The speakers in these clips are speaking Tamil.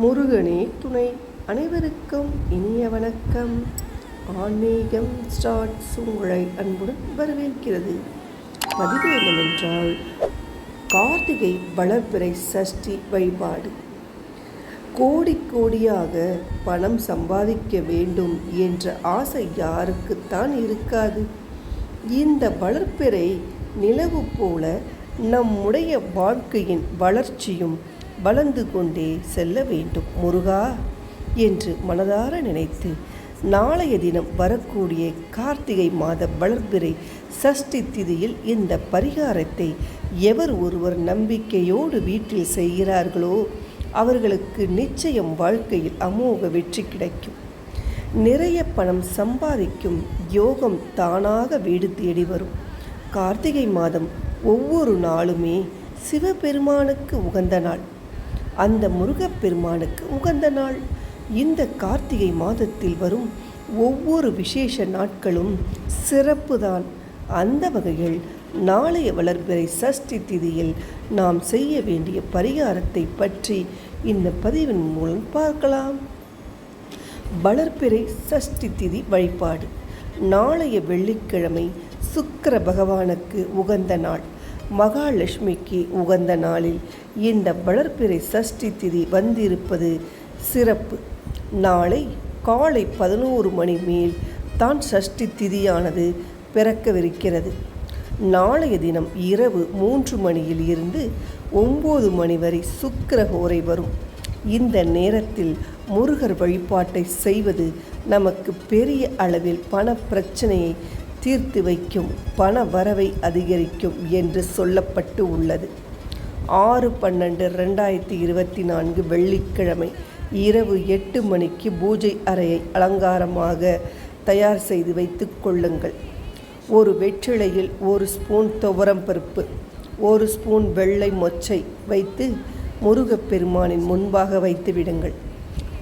முருகனே துணை அனைவருக்கும் இனிய வணக்கம். ஆன்மீகம் ஸ்டார்ட்ஸ் உங்களை அன்புடன் வரவேற்கிறது. பதிவு என்னவென்றால் கார்த்திகை வளர்பிறை சஷ்டி வழிபாடு. கோடி கோடியாக பணம் சம்பாதிக்க வேண்டும் என்ற ஆசை யாருக்குத்தான் இருக்காது. இந்த வளர்ப்பிறை நிலவு போல நம்முடைய வாழ்க்கையின் வளர்ச்சியும் வளர்ந்து கொண்டே செல்ல வேண்டும் முருகா என்று மனதார நினைத்து நாளைய தினம் வரக்கூடிய கார்த்திகை மாத வளர்பிறை சஷ்டி திதியில் இந்த பரிகாரத்தை எவர் ஒருவர் நம்பிக்கையோடு வீட்டில் செய்கிறார்களோ அவர்களுக்கு நிச்சயம் வாழ்க்கையில் அமோக வெற்றி கிடைக்கும். நிறைய பணம் சம்பாதிக்கும் யோகம் தானாக வீடு தேடி வரும். கார்த்திகை மாதம் ஒவ்வொரு நாளுமே சிவபெருமானுக்கு உகந்த நாள். அந்த முருகப்பெருமானுக்கு உகந்த நாள். இந்த கார்த்திகை மாதத்தில் வரும் ஒவ்வொரு விசேஷ நாட்களும் சிறப்புதான். அந்த வகையில் நாளைய வளர்பிறை சஷ்டி திதியில் நாம் செய்ய வேண்டிய பரிகாரத்தை பற்றி இந்த பதிவின் மூலம் பார்க்கலாம். வளர்பிறை சஷ்டி திதி வழிபாடு. நாளைய வெள்ளிக்கிழமை சுக்கர பகவானுக்கு உகந்த நாள். மகாலட்சுமிக்கு உகந்த நாளில் இந்த வளர்ப்பிறை சஷ்டி திதி வந்திருப்பது சிறப்பு. நாளை காலை பதினோரு மணி மேல் தான் சஷ்டி திதியானது பிறக்கவிருக்கிறது. நாளைய தினம் இரவு மூன்று மணியில் இருந்து ஒம்பது மணி வரை சுக்கிரகோரை வரும். இந்த நேரத்தில் முருகர் வழிபாட்டை செய்வது நமக்கு பெரிய அளவில் பண பிரச்சனையை தீர்த்து வைக்கும் பண வரவை அதிகரிக்கும் என்று சொல்லப்பட்டு உள்ளது. ஆறு பன்னெண்டு ரெண்டாயிரத்தி இருபத்தி நான்கு வெள்ளிக்கிழமை இரவு எட்டு மணிக்கு பூஜை அறையை அலங்காரமாக தயார் செய்து வைத்து கொள்ளுங்கள். ஒரு வெற்றிலையில் ஒரு ஸ்பூன் துவரம் பருப்பு ஒரு ஸ்பூன் வெள்ளை மொச்சை வைத்து முருகப்பெருமானின் முன்பாக வைத்து விடுங்கள்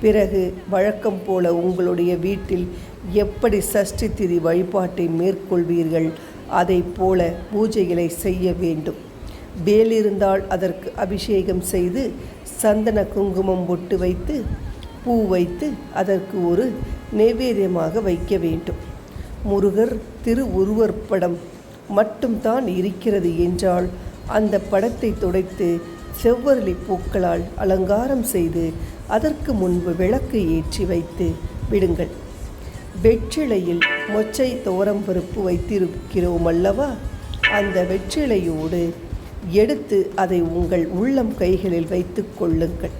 பிறகு வழக்கம் போல உங்களுடைய வீட்டில் எப்படி சஷ்டி திதி வழிபாட்டை மேற்கொள்வீர்கள்? அதை போல பூஜைகளை செய்ய வேண்டும். வேல் இருந்தால் அதற்கு அபிஷேகம் செய்து சந்தன குங்குமம் பொட்டு வைத்து பூ வைத்து அதற்கு ஒரு நைவேத்தியமாக வைக்க வேண்டும். முருகர் திரு உருவர் படம் மட்டும்தான் இருக்கிறது என்றால் அந்த படத்தை துடைத்து செவ்வரளி பூக்களால் அலங்காரம் செய்து அதற்கு முன்பு விளக்கு ஏற்றி வைத்து விடுங்கள். வெற்றிலையில் மொச்சை தோரம் பருப்பு வைத்திருக்கிறோம் அல்லவா அந்த வெற்றிலையோடு எடுத்து அதை உங்கள் உள்ளம் கைகளில் வைத்து கொள்ளுங்கள்.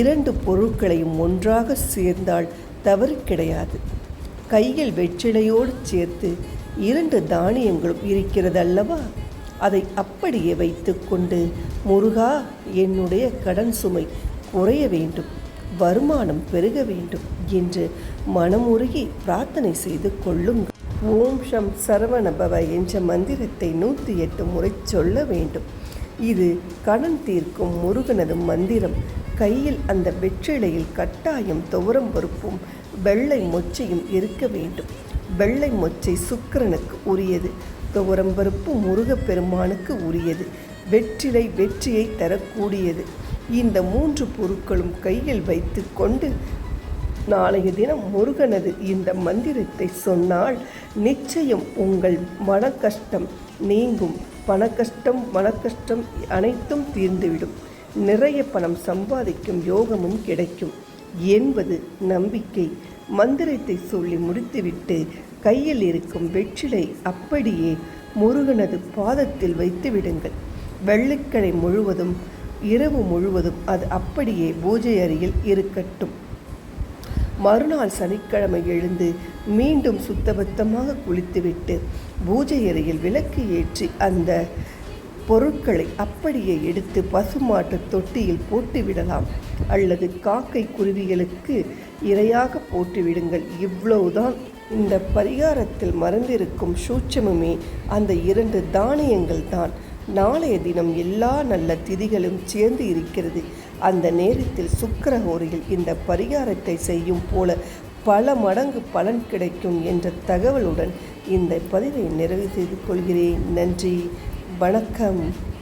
இரண்டு பொருட்களையும் ஒன்றாக சேர்ந்தால் தவறு கிடையாது. கையில் வெற்றிலையோடு சேர்த்து இரண்டு தானியங்களும் இருக்கிறதல்லவா? அதை அப்படியே வைத்துக்கொண்டு முருகா என்னுடைய கடன் சுமை குறைய வேண்டும் வருமானம் பெருக வேண்டும் என்று மனமுருகி பிரார்த்தனை செய்து கொள்ளுங்கள். ஓம் ஷம் சரவணபவ என்ற மந்திரத்தை நூற்றி எட்டு முறை சொல்ல வேண்டும். இது கடன் தீர்க்கும் முருகனது மந்திரம். கையில் அந்த வெற்றிலையில் கட்டாயம் துவரம் பொறுப்பும் வெள்ளை மொச்சையும் இருக்க வேண்டும். வெள்ளை மொச்சை சுக்கிரனுக்கு உரியது. உரம்பருப்பு முருகப்பெருமானுக்கு உரியது. வெற்றிலை வெற்றியை தரக்கூடியது. இந்த மூன்று பொருட்களும் கையில் வைத்து கொண்டு நாளைய தினம் முருகனது இந்த மந்திரத்தை சொன்னால் நிச்சயம் உங்கள் மன கஷ்டம் நீங்கும். பண கஷ்டம் மன கஷ்டம் அனைத்தும் தீர்ந்துவிடும். நிறைய பணம் சம்பாதிக்கும் யோகமும் கிடைக்கும். என்பது நம்பிக்கை. மந்திரத்தை சொல்லி முடித்துவிட்டு கையில் இருக்கும் வெற்றிலை அப்படியே முருகனது பாதத்தில் வைத்து விடுங்கள். வெள்ளிக்கிழமை முழுவதும் இரவு முழுவதும் அது அப்படியே பூஜை அறையில் இருக்கட்டும். மறுநாள் சனிக்கிழமை எழுந்து மீண்டும் சுத்தபத்தமாக குளித்துவிட்டு பூஜை அறையில் விளக்கு ஏற்றி அந்த பொருட்களை அப்படியே எடுத்து பசுமாட்டு தொட்டியில் போட்டுவிடலாம் அல்லது காக்கை குருவிகளுக்கு இரையாக போட்டுவிடுங்கள் இவ்வளவுதான். இந்த பரிகாரத்தில் மறந்திருக்கும் சூட்சமுமே அந்த இரண்டு தானியங்கள் தான் நாளைய தினம் எல்லா நல்ல திதிகளும் சேர்ந்து இருக்கிறது. அந்த நேரத்தில் சுக்கரஹோரியில் இந்த பரிகாரத்தை செய்யும் போல பல மடங்கு பலன் கிடைக்கும் என்ற தகவலுடன் இந்த பதிவை நிறைவு செய்து கொள்கிறேன். நன்றி. வணக்கம்.